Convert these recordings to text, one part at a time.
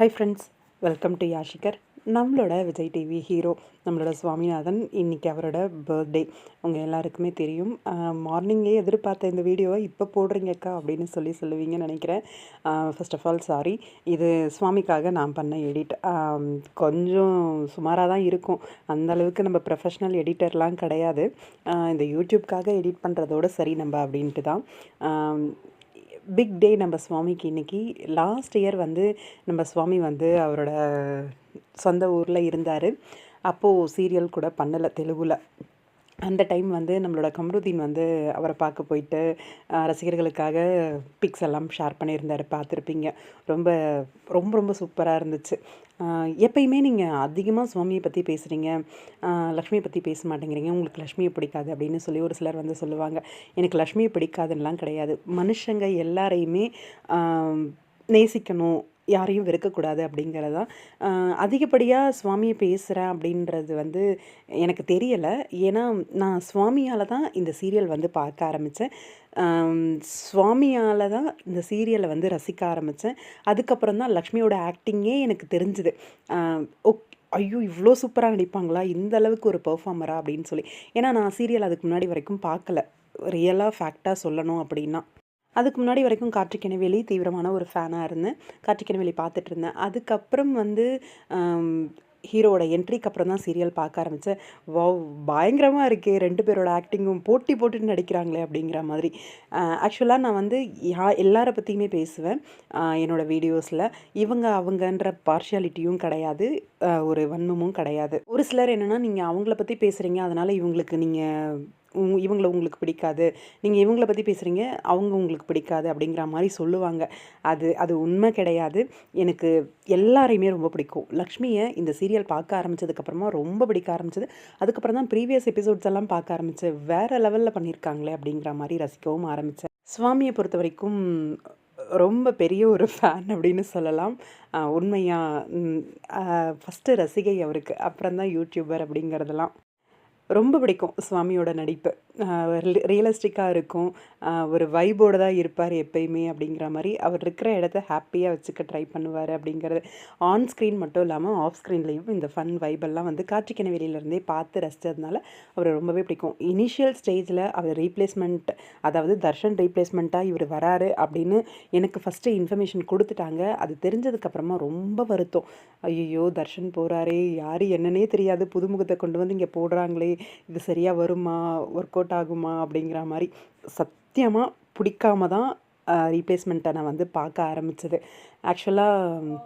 Hi friends welcome to யாஷிகர் நம்மளோட Vijay TV hero நம்மளோட சுவாமிநாதன் இன்றைக்கி அவரோட பர்த்டே உங்கள் எல்லாருக்குமே தெரியும். மார்னிங்கே எதிர்பார்த்த இந்த வீடியோவை இப்போ போடுறீங்கக்கா அப்படின்னு சொல்லி சொல்லுவீங்கன்னு நினைக்கிறேன். ஃபர்ஸ்ட் ஆஃப் ஆல் சாரி இது சுவாமிக்காக நான் பண்ண எடிட் கொஞ்சம் சுமாராக தான் இருக்கும். அந்த அளவுக்கு நம்ம ப்ரொஃபஷ்னல் எடிட்டர்லாம் கிடையாது. இந்த யூடியூப்காக எடிட் பண்ணுறதோட சரி நம்ம அப்படின்ட்டு தான். பிக் டே நம்ம சுவாமிக்கு இன்னைக்கு. லாஸ்ட் இயர் வந்து நம்ம சுவாமி வந்து அவரோட சொந்த ஊரில் இருந்தார். அப்போது சீரியல் கூட பண்ணலை தெலுங்கில். அந்த டைம் வந்து நம்மளோட கம்ருதீன் வந்து அவரை பார்க்க போயிட்டு ரசிகர்களுக்காக பிக்ஸ் எல்லாம் ஷேர் பண்ணியிருந்தார் பார்த்துருப்பீங்க. ரொம்ப ரொம்ப ரொம்ப சூப்பராக இருந்துச்சு. எப்பயுமே நீங்கள் அதிகமாக சுவாமியை பற்றி பேசுகிறீங்க லக்ஷ்மியை பற்றி பேச மாட்டேங்கிறீங்க. உங்களுக்கு லக்ஷ்மியை பிடிக்காது அப்படின்னு சொல்லி ஒரு சிலர் வந்து சொல்லுவாங்க. எனக்கு லக்ஷ்மியை பிடிக்காதுன்னெலாம் கிடையாது. மனுஷங்க எல்லாரையுமே நேசிக்கணும் யாரையும் வெறுக்கக்கூடாது அப்படிங்கிறது தான். அதிகப்படியாக சுவாமியை பேசுகிறேன் அப்படின்றது வந்து எனக்கு தெரியலை. ஏன்னா நான் சுவாமியால் தான் இந்த சீரியல் வந்து பார்க்க ஆரம்பித்தேன் சுவாமியால் தான் இந்த சீரியலை வந்து ரசிக்க ஆரம்பித்தேன் அதுக்கப்புறம் தான் லக்ஷ்மியோட ஆக்டிங்கே எனக்கு தெரிஞ்சுது. ஓக் ஐயோ இவ்வளோ சூப்பராக நடிப்பாங்களா? இந்த அளவுக்கு ஒரு பெர்ஃபார்மரா அப்படின்னு சொல்லி. ஏன்னா நான் சீரியல் அதுக்கு முன்னாடி வரைக்கும் பார்க்கல. ரியலாக ஃபேக்டாக சொல்லணும் அப்படின்னா. அதுக்கு முன்னாடி வரைக்கும் கார்த்திகேயனவேலி தீவிரமான ஒரு ஃபேனாக இருந்தேன். கார்த்திகேயனவேலி பார்த்துட்டு இருந்தேன். அதுக்கப்புறம் வந்து ஆம், ஹீரோவோட என்ட்ரிக்கு அப்புறம் தான் சீரியல் பார்க்க ஆரம்பித்தேன் வா பயங்கரமாக இருக்கே ரெண்டு பேரோட ஆக்டிங்கும் போட்டி போட்டுட்டு நடிக்கிறாங்களே அப்படிங்கிற மாதிரி. ஆக்சுவலாக நான் வந்து யா எல்லாரை பற்றியுமே பேசுவேன் என்னோடய வீடியோஸில் இவங்க அவங்கன்ற பார்ஷியாலிட்டியும் கிடையாது ஒரு வன்மமும் கிடையாது. ஒரு சிலர் என்னென்னா நீங்கள் அவங்கள பற்றி பேசுகிறீங்க அதனால் இவங்களுக்கு நீங்கள் இவங்கள உங்களுக்கு பிடிக்காது. நீங்கள் இவங்கள பற்றி பேசுகிறீங்க அவங்க உங்களுக்கு பிடிக்காது அப்படிங்கிற மாதிரி சொல்லுவாங்க. அது அது உண்மை கிடையாது. எனக்கு எல்லாரையுமே ரொம்ப பிடிக்கும். லக்ஷ்மியை இந்த சீரியல் பார்க்க ஆரம்பிச்சதுக்கப்புறமா ரொம்ப பிடிக்க ஆரம்பிச்சது. அதுக்கப்புறம் தான் ப்ரீவியஸ் எபிசோட்ஸ் எல்லாம் பார்க்க ஆரம்பித்தேன் வேறு லெவலில் பண்ணியிருக்காங்களே அப்படிங்கிற மாதிரி ரசிக்கவும் ஆரம்பித்தேன் சுவாமியை பொறுத்த வரைக்கும் ரொம்ப பெரிய ஒரு ஃபேன் அப்படின்னு சொல்லலாம். உண்மையாக ஃபஸ்ட்டு ரசிகை அவருக்கு. அப்புறம் தான் யூடியூபர் அப்படிங்கிறதெல்லாம். ரொம்ப பிடிக்கும் சுவாமியோட நடிப்பு. ரியலிஸ்டிக்காக இருக்கும். ஒரு வைபோடு தான் இருப்பார் எப்பயுமே அப்படிங்கிற மாதிரி அவர் இருக்கிற இடத்த ஹாப்பியாக வச்சுக்க ட்ரை பண்ணுவார் அப்படிங்கிறது. ஆன் ஸ்க்ரீன் மட்டும் இல்லாமல் ஆஃப் ஸ்க்ரீன்லேயும் இந்த ஃபன் வைபெல்லாம் வந்து காட்சிக்கண வெளியிலேருந்தே பார்த்து ரசித்ததுனால அவரை ரொம்பவே பிடிக்கும். இனிஷியல் ஸ்டேஜில் அவர் ரீப்ளேஸ்மெண்ட் அதாவது தர்ஷன் ரீப்ளேஸ்மெண்ட்டாக இவர் வராரு அப்படின்னு எனக்கு ஃபஸ்ட்டு இன்ஃபர்மேஷன் கொடுத்துட்டாங்க. அது தெரிஞ்சதுக்கப்புறமா ரொம்ப வருத்தம். ஐயோ தர்ஷன் போகிறாரே யார் என்னன்னே தெரியாது. புதுமுகத்தை கொண்டு வந்து இங்கே போடுறாங்களே இது சரியாக வருமா? ஒர்க் அவுட் ஆகுமா? அப்படிங்கிற மாதிரி சத்தியமாக பிடிக்காம தான் ரீப்ளேஸ்மெண்ட்டை நான் வந்து பார்க்க ஆரம்பித்தது ஆக்சுவலாக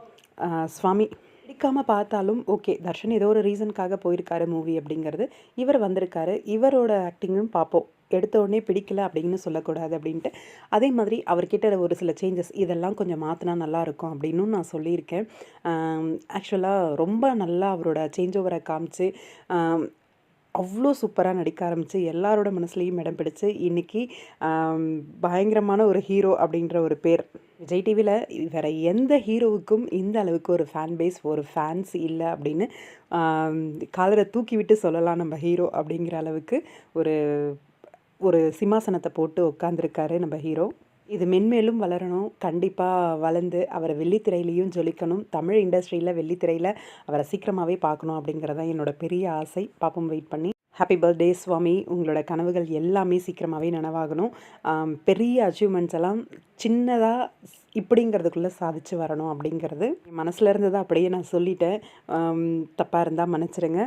சுவாமி பிடிக்காமல் பார்த்தாலும் ஓகே தர்ஷன் ஏதோ ஒரு ரீசனுக்காக போயிருக்காரு மூவி அப்படிங்கிறது. இவர் வந்திருக்காரு. இவரோட ஆக்டிங்கும் பார்ப்போம். எடுத்த உடனே பிடிக்கல அப்படின்னு சொல்லக்கூடாது அப்படின்ட்டு. அதே மாதிரி அவர்கிட்ட ஒரு சில சேஞ்சஸ் இதெல்லாம் கொஞ்சம் மாற்றினா நல்லாயிருக்கும் அப்படின்னும் நான் சொல்லியிருக்கேன். ஆக்சுவலாக ரொம்ப நல்லா அவரோட சேஞ்ச் ஓவரை காமிச்சு அவ்வளோ சூப்பராக நடிக்க ஆரம்பித்து எல்லாரோட மனசுலேயும் இடம் பிடிச்சி இன்றைக்கி பயங்கரமான ஒரு ஹீரோ அப்படின்ற ஒரு பேர். விஜய் டிவியில் வேறு எந்த ஹீரோவுக்கும் இந்த அளவுக்கு ஒரு ஃபேன் பேஸ் ஒரு ஃபேன்ஸ் இல்லை அப்படின்னு காதலை தூக்கி விட்டு சொல்லலாம் நம்ம ஹீரோ அப்படிங்கிற அளவுக்கு ஒரு ஒரு சிம்மாசனத்தை போட்டு உட்காந்துருக்காரு நம்ம ஹீரோ. இது மென்மேலும் வளரணும். கண்டிப்பாக வளர்ந்து அவரை வெள்ளித்திரையிலையும் ஜொலிக்கணும். தமிழ் இண்டஸ்ட்ரியில் வெள்ளித்திரையில் அவரை சீக்கிரமாகவே பார்க்கணும் அப்படிங்கிறது தான் என்னோட பெரிய ஆசை. பாப்போம் வெயிட் பண்ணி. Happy birthday Swami. உங்களோட கனவுகள் எல்லாமே சீக்கிரமாகவே நனவாகணும். பெரிய அச்சீவ்மெண்ட்ஸ் எல்லாம் சின்னதாக இப்படிங்கிறதுக்குள்ளே சாதிச்சு வரணும் அப்படிங்கிறது. மனசில் இருந்ததை அப்படியே நான் சொல்லிட்டேன். தப்பாக இருந்தால் மன்னிச்சிடுங்க